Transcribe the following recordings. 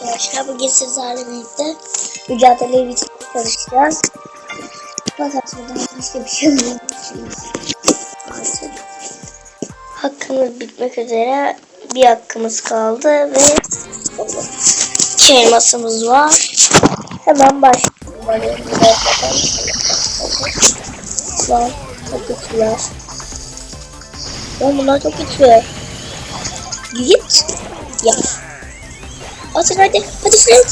arkadaşlar. Bugün sizlerle birlikte mücadeleyi bitirmeye çalışacağız. Fakat buradan başka bir şey olmamışız. Artık hakkımız bitmek üzere bir hakkımız kaldı ve iki var. Hemen başlayalım. Çok güçlüler. Lan bunlar çok güçlü. Git. Ya. Atın hadi. Hadi Fred.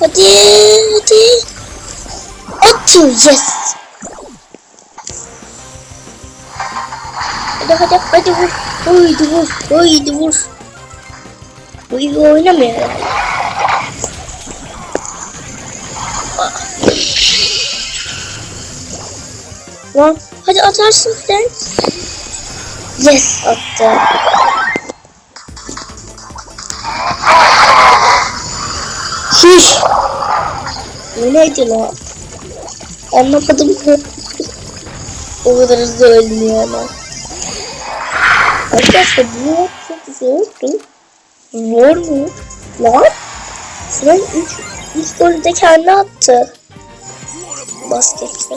Hadi. Hadi. Atıyor. Yes. Hadi hadi hadi vur. Haydi vur. Haydi vur. Bu iyi oynamıyor. Lan hadi atarsın Fred. Yes attı. Şiş. Bu neydi lan? Anlamadım ki. o kadar hızlı ölmüyor ama. Arkadaşlar bu çok zordu. Zor mu? Lan? Sıran 3 3 golü de kendi attı. Basketçi.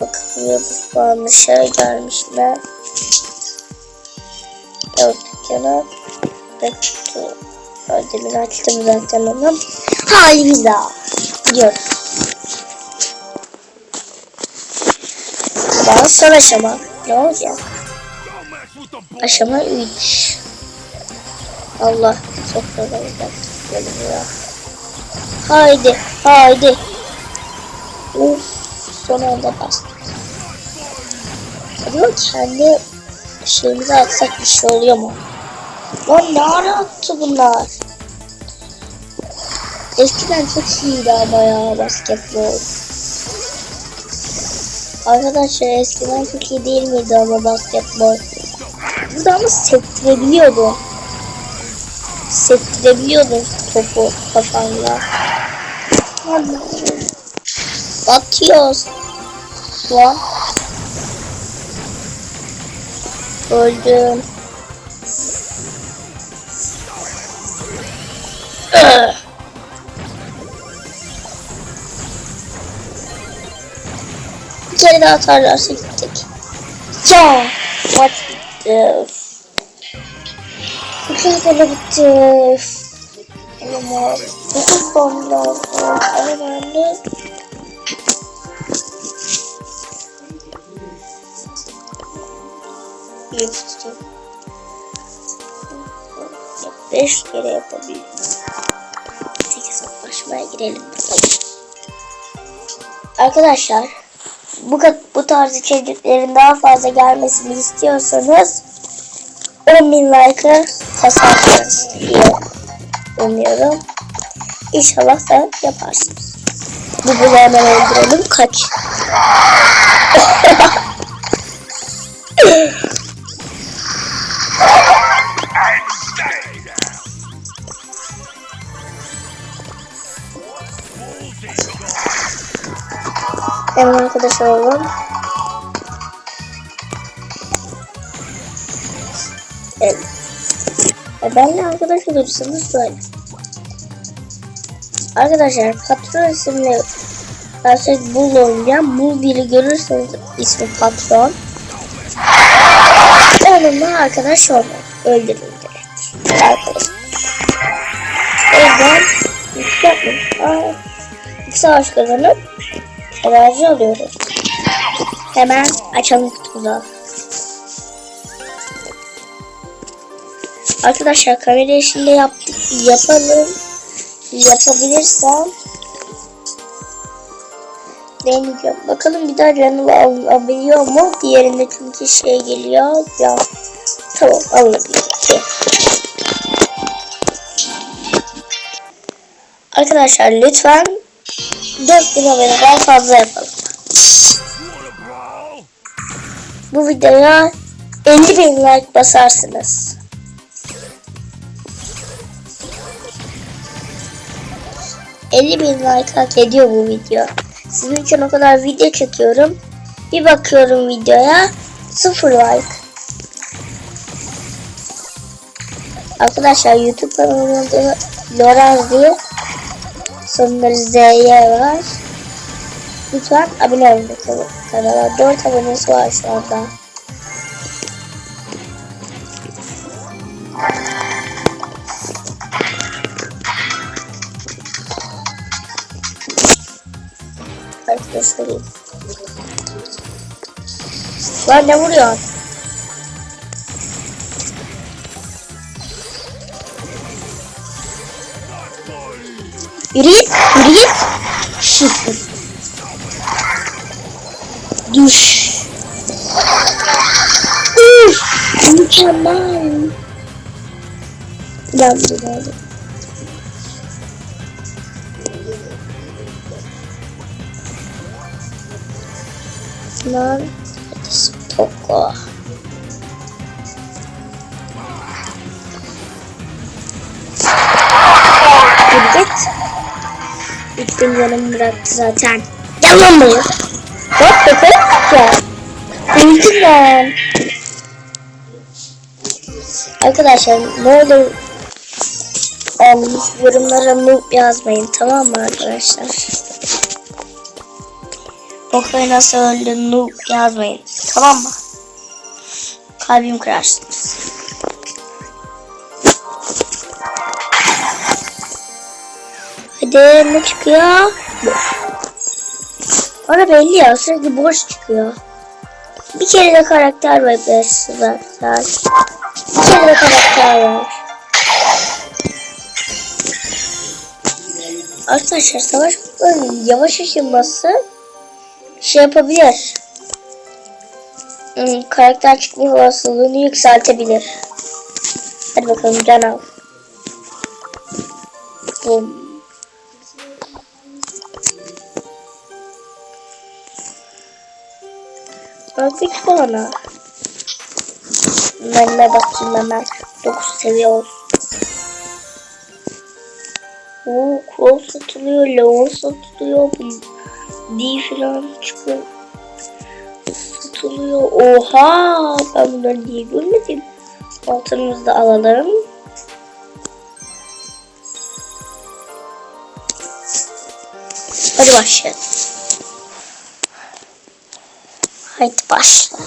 Bakın yıldız varmış, şey gelmişler. Evet, dükkana. Bekle. Demin açtım zaten onu. Hayda. Gidiyoruz. Daha son aşama. Ne olacak? Aşama 3. Allah çok güzel geliyor. Haydi, haydi. Uf, son anda bastık. Acaba kendi şeyimizi atsak bir şey oluyor mu? Lan ne ara attı bunlar? Eskiden çok iyiydi ama ya basketbol. Arkadaşlar eskiden çok iyi değil miydi ama basketbol? Burada ama sektirebiliyordum. Sektirebiliyordum topu kafamla. Batıyoruz. Lan. Öldüm. Daha atarlarsa gittik. Ya maç bitti. Mücadele bitti. Ama dokuz puan lazım. Ama ben de tutayım. Beş kere yapabildim. Tek hesaplaşmaya girelim bakalım. Arkadaşlar bu, bu tarz içeriklerin daha fazla gelmesini istiyorsanız 10.000 like'ı basarsınız diye umuyorum. İnşallah da yaparsınız. Bu bunu hemen öldürelim. Kaç. Hemen arkadaş olalım. Evet. E benle arkadaş olursanız böyle. Arkadaşlar patron isimli Gerçek Bull oynayacağım. Bull biri görürseniz ismi patron. Onunla arkadaş olmak. Öldürün direkt. Arkadaş. O yüzden yapmayın. Aa, savaş kazanıp enerji alıyoruz. Hemen açalım kutumuzu. Arkadaşlar kamerayı şimdi yap yapalım. Yapabilirsem deneyeceğim. Bakalım bir daha canım al alabiliyor mu? Diğerinde çünkü şey geliyor. Ya tamam alabiliyor. Arkadaşlar lütfen 4000 aboneden fazla yapalım. Bu videoya 50 bin like basarsınız. ...50 bin like hak ediyor bu video. Sizin için o kadar video çekiyorum. Bir bakıyorum videoya... ...0 like. Arkadaşlar YouTube kanalımın adı Loraz diye sonunda Z'ye var. Lütfen abone olun kanala. 4 abonesi var şu anda. Arkadaşlar. Lan ne vuruyor? Yürü git, yürü git. Şıkkır. Düş. Üf, mükemmel. Ben bunu aldım. Gittim yanım bıraktı zaten. Gel lan buraya. Bak bakalım. Gel. Öldüm ben. Arkadaşlar ne olur um, yorumlara noob yazmayın tamam mı arkadaşlar? Okoy nasıl öldü noob yazmayın tamam mı? Kalbim kırarsınız. Hadi ne çıkıyor? Bana belli ya sürekli boş çıkıyor. Bir kere de karakter var arkadaşlar. Bir kere de karakter var. Arkadaşlar savaş kutularının yavaş açılması şey yapabilir. Hmm, karakter çıkma olasılığını yükseltebilir. Hadi bakalım can al. Boom. Artık bana. De bakayım hemen. 9 seviye olsun. Oo, Crow satılıyor, Leon satılıyor, D falan çıkıyor. Satılıyor. Oha! Ben bunları niye görmedim? Altınımızı da alalım. Hadi başlayalım. Haydi başlayalım.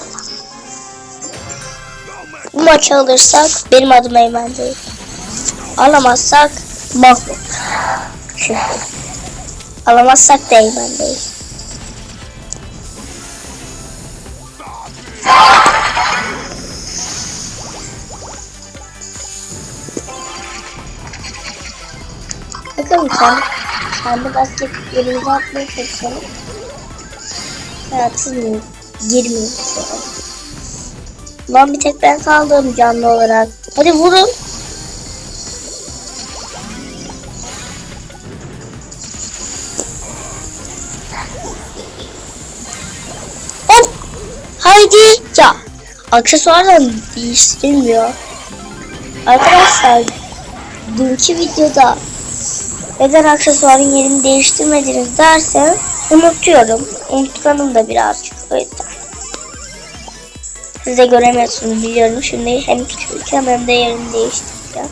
Bu maçı alırsak benim adım Eymen değil. Alamazsak bak. Alamazsak da Eymen değil. Bakın sen. Kendi bastık yerimize atmayı seçelim. Rahatsız mıyım? 20 falan. Lan bir tek ben kaldım canlı olarak. Hadi vurun. Hop. Haydi ya. Aksesuardan değiştirmiyor. Arkadaşlar dünkü videoda neden aksesuarın yerini değiştirmediniz dersem unutuyorum. Unutkanım da birazcık. O yüzden. Siz de göremiyorsunuz biliyorum. Şimdi hem küçülteceğim hem de yerini değiştireceğim.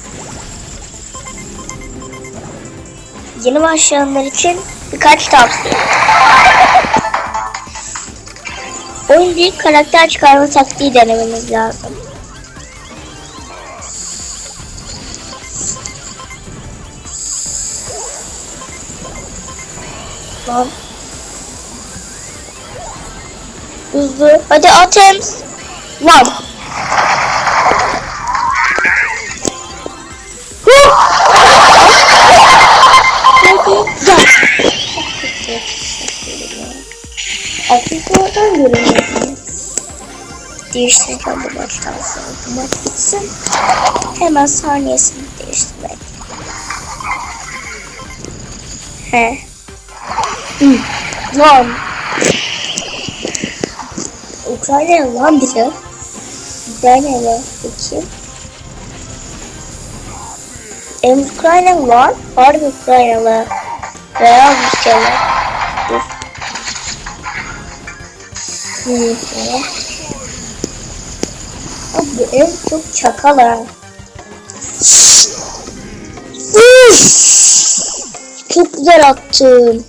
Yeni başlayanlar için birkaç tavsiye. Oyun değil karakter çıkarma taktiği denemeniz lazım. Lan. Hızlı. Hadi Atems. Lan. Aksesuardan görünüyorsun. Değiştireceğim bu maçtan sonra. Maç bitsin. Hemen saniyesini değiştirmek. He. Lan. Ukrayna lan biri. Ukrayna bakayım. Em Ukrayna var. Harbi Ukraynalı. Veya Rusyalı. Hı, Abi ev çok çakal ha. Çok güzel attım.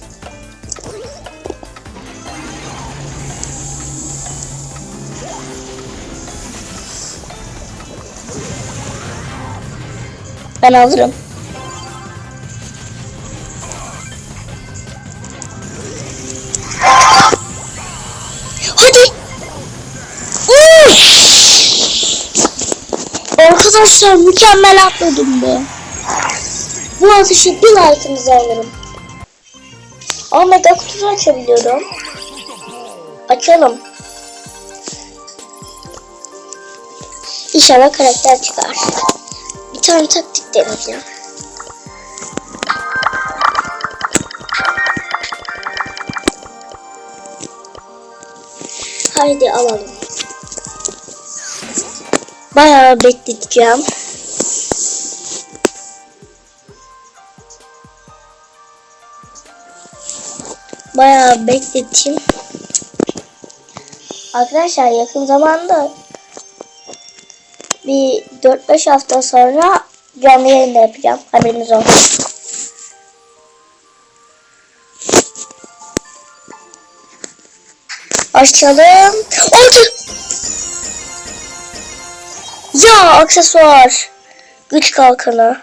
Ben alırım. Hadi. Uf! Arkadaşlar mükemmel atladım be. Bu atışı bir like'ınızı alırım. Ama mega kutusu açabiliyorum. Açalım. İnşallah karakter çıkar. Bir tane taktik deneyeceğim. Haydi alalım. Bayağı bekleteceğim. Bayağı bekleteyim. Arkadaşlar yakın zamanda bir 4-5 hafta sonra canlı yayında yapacağım. Haberiniz olsun. Açalım. Oldu. Ya aksesuar. Güç kalkanı.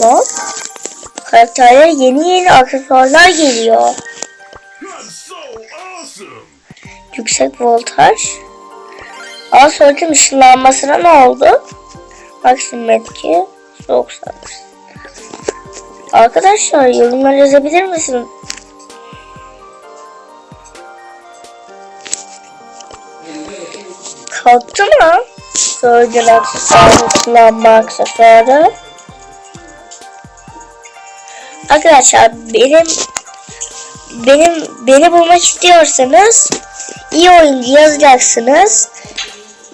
Lan. Karakterlere yeni yeni aksesuarlar geliyor. Yüksek voltaj. Aa sözcüğün ışınlanmasına ne oldu? Maksimum etki. Soğuk savaş. Arkadaşlar yorumlar yazabilir misin? Kalktı mı? Sözcüğün aksesuarı, ışınlanma aksesuarı. Arkadaşlar benim benim beni bulmak istiyorsanız iyi oyuncu yazacaksınız.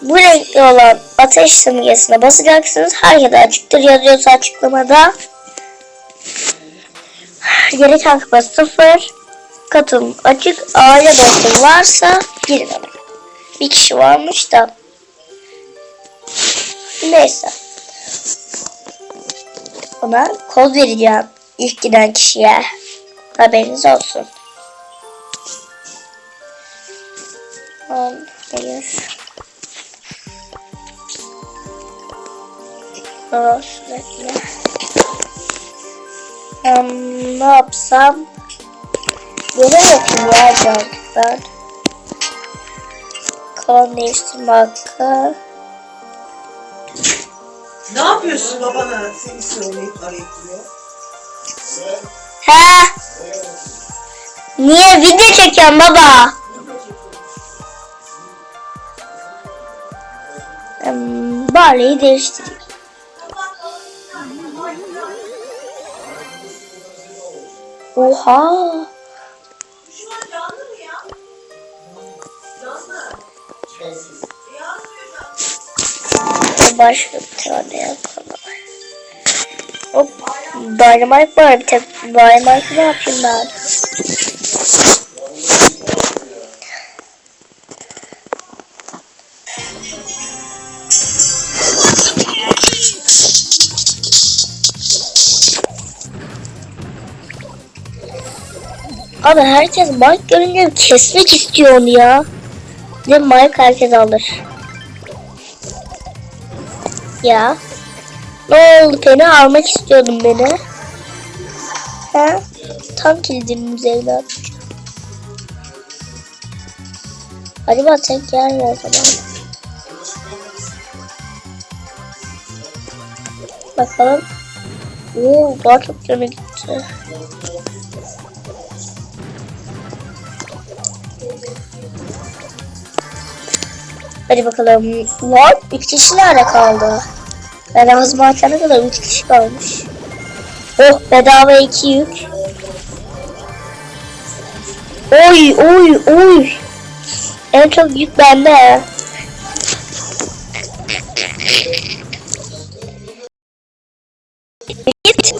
Bu renkli olan ateş simgesine basacaksınız. Herkese açıktır yazıyorsa açıklamada. Gereken kupa sıfır. Katılım açık. Aile dostum varsa ama. Bir kişi varmış da. Neyse. Ona kod vereceğim. İlk giden kişiye. Haberiniz olsun. Al, hayır. Aa, sürekli. Um, ne yapsam? Görev yapayım ya ben. Kalan değiştirme hakkı. Ne yapıyorsun babana seni söyleyip arayıp duruyor? He? Niye video çekiyorsun baba? Hmm, Barley'i değiştireyim. Canlı. Başka bir tane yapalım. Hop. Dynamite var bir tek. Dynamite'ı ne yapayım ben? Abi herkes Mike görünce kesmek istiyor onu ya. Ne Mike herkes alır. Ya. Ne oldu seni almak istiyordun beni. He? Tam üzerine atacağım. Hadi bak sen gelme o zaman. Bakalım. Oo daha çok gitti. Hadi bakalım. Lan 3 kişi nerede kaldı? Ben ağzıma açana kadar 3 kişi kalmış. Oh bedava 2 yük. Oy oy oy. En çok yük bende. Git.